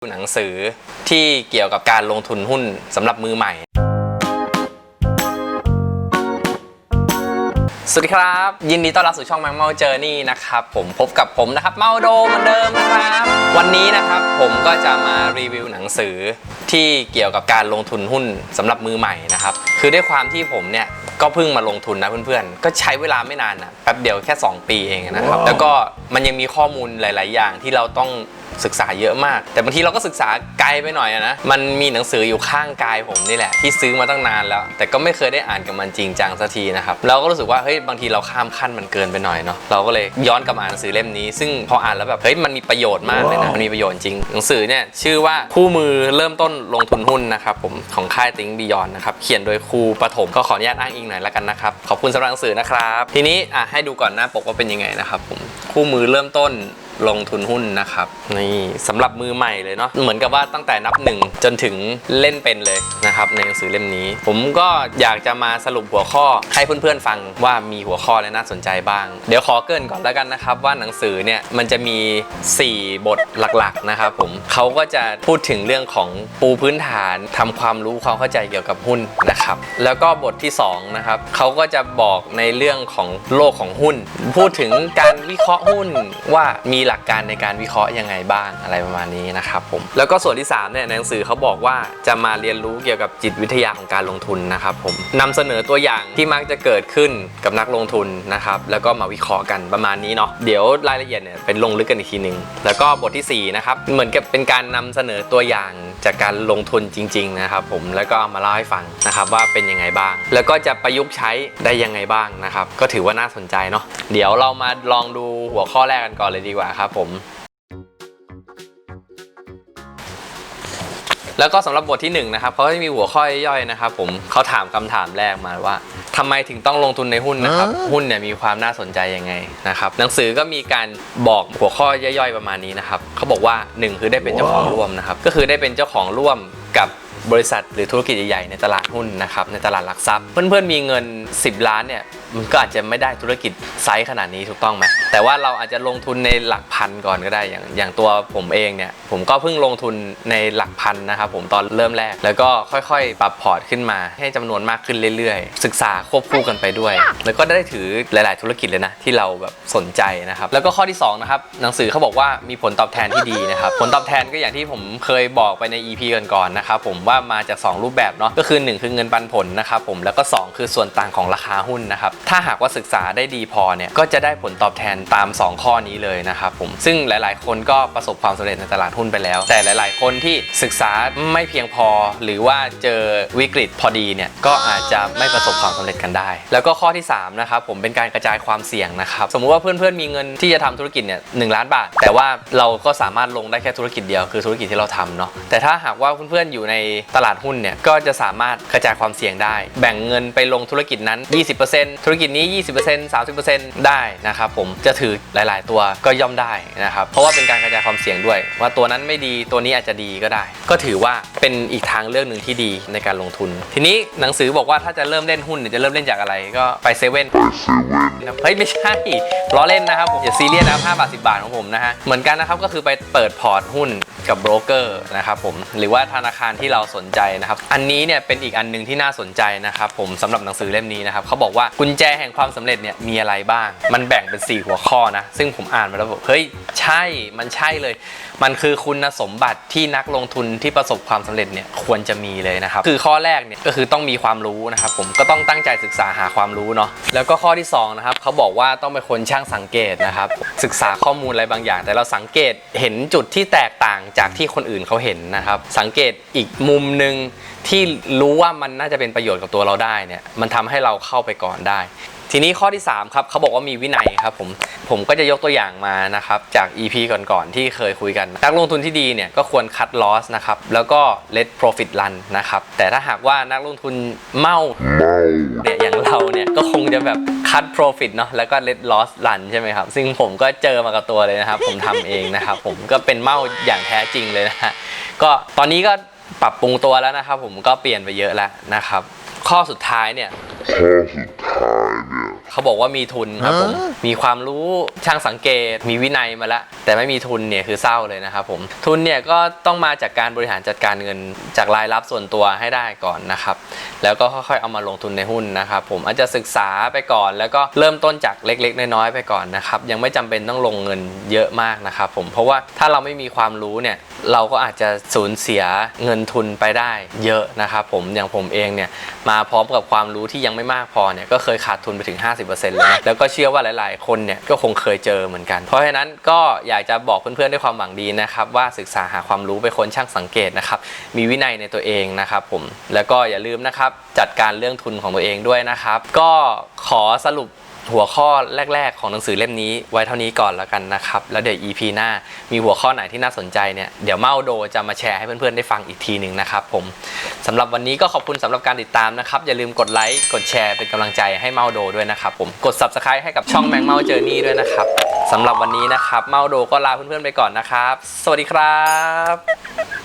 หนังสือที่เกี่ยวกับการลงทุนหุ้นสำหรับมือใหม่ สวัสดีครับ ยินดีต้อนรับสู่ช่อง m a งเมาเจอร์นี่นะครับ ผมพบกับผมนะครับ เมาโดเหมือนเดิมนะครับ วันนี้นะครับผมก็จะมารีวิวหนังสือที่เกี่ยวกับการลงทุนหุ้นสำหรับมือใหม่นะครับ คือด้วยความที่ผมเนี่ยก็เพิ่งมาลงทุนนะเพื่อนๆ ก็ใช้เวลาไม่นานนะแป๊บเดียวแค่ 2 ปีเองนะครับ แล้วก็มันยังมีข้อมูลหลาย ๆ อย่างที่เราต้อง ศึกษาเยอะมาก แต่บางทีเราก็ศึกษาไกลไปหน่อยอะนะ มันมีหนังสืออยู่ข้างกายผมนี่แหละ ที่ซื้อมาตั้งนานแล้ว แต่ก็ไม่เคยได้อ่านกับมันจริงจังสักทีนะครับ เราก็รู้สึกว่าเฮ้ยบางทีเราข้ามขั้นมันเกินไปหน่อยเนาะ เราก็เลยย้อนกลับมาอ่านหนังสือเล่มนี้ ซึ่งพออ่านแล้วแบบเฮ้ยมันมีประโยชน์มากเลยนะ มันมีประโยชน์จริง หนังสือเนี่ยชื่อว่าคู่มือเริ่มต้นลงทุนหุ้นนะครับผมของค่ายติ้งบียอนนะครับ เขียนโดยครูปฐมก็ขออนุญาตอ้างอิงหน่อยแล้วกันนะครับ ขอบคุณสำหรับหนังสือนะครับ ทีนี้อะให้ดูก่อนหน้าปกว่าเป็นยังไงนะครับผมคู่มือเริ่มต้น ลงทุนหุ้นนะครับนี่สำหรับมือใหม่เลยเนาะเหมือนกับว่าตั้งแต่นับหนึ่งจนถึงเล่นเป็นเลยนะครับในหนังสือเล่มนี้ ผมก็อยากจะมาสรุปหัวข้อให้เพื่อนๆฟังว่ามีหัวข้ออะไรน่าสนใจบ้าง เดี๋ยวขอเกินก่อนแล้วกันนะครับว่าหนังสือเนี่ยมันจะมี 4 บทหลักๆนะครับผมเขาก็จะพูดถึงเรื่องของปูพื้นฐานทำความรู้ความเข้าใจเกี่ยวกับหุ้นนะครับแล้วก็บทที่2นะครับเขาก็จะบอกในเรื่องของโลกของหุ้น พูดถึงการวิเคราะห์หุ้นว่ามีหลักการในการวิเคราะห์ยังไงบ้างอะไรประมาณนี้นะครับผมแล้วก็ส่วนที่3เนี่ยในหนังสือเขาบอกว่าจะมาเรียนรู้เกี่ยวกับจิตวิทยาของการลงทุนนะครับผมนำเสนอตัวอย่างที่มักจะเกิดขึ้นกับนักลงทุนนะครับแล้วก็มาวิเคราะห์กันประมาณนี้เนาะเดี๋ยวรายละเอียดเนี่ยเป็นลงลึกกันอีกทีหนึ่งแล้วก็บทที่สี่นะครับเหมือนกับเป็นการนำเสนอตัวอย่างจากการลงทุนจริง ๆ นะครับผมแล้วก็เอามาเล่าให้ฟังนะครับว่าเป็นยังไงบ้าง แล้วก็จะประยุกต์ใช้ได้ยังไงบ้างนะครับก็ถือว่าน่าสนใจเนาะเดี๋ยวเรามาลองดูหัวข้อแรกกันก่อนเลยดีกว่าครับผม แล้วก็สำหรับบทที่1นะครับเขาจะมีหัวข้อย่อยๆนะครับ ผมเขาถามคำถามแรกมาว่าทำไมถึงต้องลงทุนในหุ้นนะครับ หุ้นเนี่ยมีความน่าสนใจยังไงนะครับ หนังสือก็มีการบอกหัวข้อย่อยๆประมาณนี้นะครับเขาบอกว่า 1 คือได้เป็นเจ้าของร่วมนะครับ ก็คือได้เป็นเจ้าของร่วมกับ บริษัทหรือธุรกิจใหญ่ๆในตลาดหุ้นนะครับในตลาดหลักทรัพย์ เพื่อนๆมีเงิน 10 ล้านเนี่ยมันก็อาจจะไม่ได้ธุรกิจไซส์ขนาดนี้ถูกต้องไหมแต่ว่าเราอาจจะลงทุนในหลักพันก่อนก็ได้อย่างอย่างตัวผมเองเนี่ยผมก็เพิ่งลงทุนในหลักพันนะครับผมตอนเริ่มแรก แล้วก็ค่อยๆ ปรับพอร์ตขึ้นมา ให้จำนวนมากขึ้นเรื่อยๆ ศึกษาควบคู่กันไปด้วย แล้วก็ได้ถือหลาย ๆ ธุรกิจเลยนะที่เราแบบสนใจนะครับแล้วก็ข้อที่สองนะครับหนังสือเขาบอกว่ามีผลตอบแทนที่ดีนะครับผลตอบแทนก็อย่างที่ผมเคยบอกไปใน EP ก่อนๆนะครับผมว่ามาจาก 2 รูปแบบเนาะก็คือ 1 คือเงินปันผลนะครับผมแล้วก็ 2 คือส่วนต่างของราคาหุ้นนะครับถ้าหากว่าศึกษาได้ดีพอเนี่ยก็จะได้ผลตอบแทนตาม 2 ข้อนี้เลยนะครับผมซึ่งหลาย ๆ คนก็ประสบความสำเร็จในตลาดหุ้นไปแล้ว แต่หลาย ๆ คนที่ศึกษาไม่เพียงพอ หรือว่าเจอวิกฤตพอดีเนี่ยก็อาจจะไม่ประสบความสำเร็จกันได้ แล้วก็ข้อที่3นะครับผมเป็นการกระจายความเสี่ยงนะครับสมมุติว่าเพื่อน ๆ มีเงินที่จะทำธุรกิจเนี่ยหล้านบาท แต่ว่าเราก็สามารถลงได้แค่ธุรกิจเดียวคือธุรกิจที่เราทำเนาะแต่ถ้าหากว่าเพื่อนๆอยู่ในตลาดหุ้นเนี่ยก็จะสามารถกระจายความเสี่ยงได้ แบ่งเงินไปลงธุรกิจนั้น 20%ธุรกิจนี้ 20% 30%ได้นะครับผมจะถือหลาย ๆ ตัวก็ย่อมได้นะครับเพราะว่าเป็นการกระจายความเสี่ยงด้วย ว่าตัวนั้นไม่ดีตัวนี้อาจจะดีก็ได้ ก็ถือว่าเป็นอีกทางเลือกหนึ่งที่ดีในการลงทุน ทีนี้หนังสือบอกว่าถ้าจะเริ่มเล่นหุ้นเนี่ยจะเริ่มเล่นจากอะไรก็ไปเซเว่นเฮ้ยไม่ใช่ล้อเล่นนะครับผมอย่าซีเรียสนะครับ5บาท10บาทของผมนะฮะเหมือนกันนะครับก็คือไปเปิดพอร์ตหุ้นกับโบรกเกอร์นะครับผมหรือว่าธนาคารที่เราสนใจนะครับ อันนี้เนี่ยเป็นอีกอันหนึงที่น่าสนใจนะครับผมสำหรับหนังสือเล่มนี้นะครับเขาบอกว่ากุญแจแห่งความสำเร็จเนี่ยมีอะไรบ้าง มันแบ่งเป็น 4 หัวข้อนะ ซึ่งผมอ่านมาแล้วบอกเฮ้ยใช่มันใช่เลย มันคือคุณสมบัติที่นักลงทุนที่ประสบความสำเร็จเนี่ยควรจะมีเลยนะครับ คือข้อแรกเนี่ยก็คือต้องมีความรู้นะครับผมก็ต้องตั้งใจศึกษาหาความรู้เนาะแล้วก็ข้อที่สองนะครับเขาบอกว่าต้องเป็นคนช่างสังเกตนะครับศึกษาข้อมูลอะไรบางอย่าง แต่เราสังเกตเห็นจุดที่แตกต่างจากที่คนอื่นเขาเห็นนะครับสังเกตอีกมุมมหนึ่งที่รู้ว่ามันน่าจะเป็นประโยชน์กับตัวเราได้เนี่ยมันทำให้เราเข้าไปก่อนได้ ทีนี้ข้อที่ 3 ครับเขาบอกว่ามีวินัยครับผมผมก็จะยกตัวอย่างมานะครับจาก EP ก่อนๆที่เคยคุยกัน นักลงทุนที่ดีเนี่ยก็ควรคัดลอสนะครับแล้วก็ let profit run นะครับแต่ถ้าหากว่านักลงทุนเมาเนี่ยอย่างเราเนี่ยก็คงจะแบบคัด profit เนาะแล้วก็ let loss run ใช่ไหมครับ ซึ่งผมก็เจอมากับตัวเลยนะครับ ผมทำเองนะครับผมก็เป็นเมาอย่างแท้จริงเลยนะฮะก็ตอนนี้ก็ ปรับปรุงตัวแล้วนะครับ ผมก็เปลี่ยนไปเยอะแล้วนะครับ ข้อสุดท้ายเนี่ย ข้อสุดท้ายเนี่ยเขาบอกว่ามีทุนครับผมมีความรู้ช่างสังเกต มีวินัยมาแล้วแต่ไม่มีทุนเนี่ยคือเศร้าเลยนะครับผมทุนเนี่ยก็ต้องมาจากการบริหารจัดการเงินจากรายรับส่วนตัวให้ได้ก่อนนะครับ แล้วก็ค่อยๆเอามาลงทุนในหุ้นนะครับผมอาจจะศึกษาไปก่อน แล้วก็เริ่มต้นจากเล็ก ๆ น้อยๆไปก่อนนะครับยังไม่จำเป็นต้องลงเงินเยอะมากนะครับผมเพราะว่าถ้าเราไม่มีความรู้เนี่ยเราก็อาจจะสูญเสียเงินทุนไปได้เยอะนะครับผมอย่างผมเองเนี่ยมาพร้อมกับความรู้ที่ยังไม่มากพอเนี่ยก็เคยขาดทุนไปถึง 50%เลยนะแล้วก็เชื่อว่าหลาย ๆ คนเนี่ยก็คงเคยเจอเหมือนกัน เพราะฉะนั้นก็อยากจะบอกเพื่อน ๆ ด้วยความหวังดีนะครับว่าศึกษาหาความรู้ไปค้นช่างสังเกตนะครับมีวินัยในตัวเองนะครับผมแล้วก็อย่าลืมนะครับจัดการเรื่องทุนของตัวเองด้วยนะครับ ก็ขอสรุป หัวข้อแรก ๆ ของหนังสือเล่มนี้ไว้เท่านี้ก่อนแล้วกันนะครับ แล้วเดี๋ยว EP หน้ามีหัวข้อไหนที่น่าสนใจเนี่ยเดี๋ยวเมาโดจะมาแชร์ให้เพื่อนๆได้ฟังอีกทีหนึ่งนะครับผมสำหรับวันนี้ก็ขอบคุณสำหรับการติดตามนะครับ อย่าลืมกดไลค์กดแชร์เป็นกำลังใจให้เมาโดด้วยนะครับผมกด Subscribe ให้กับช่องแมงเมาเจอร์นี่ด้วยนะครับสำหรับวันนี้นะครับเมาโดก็ลาเพื่อนๆไปก่อนนะครับ สวัสดีครับ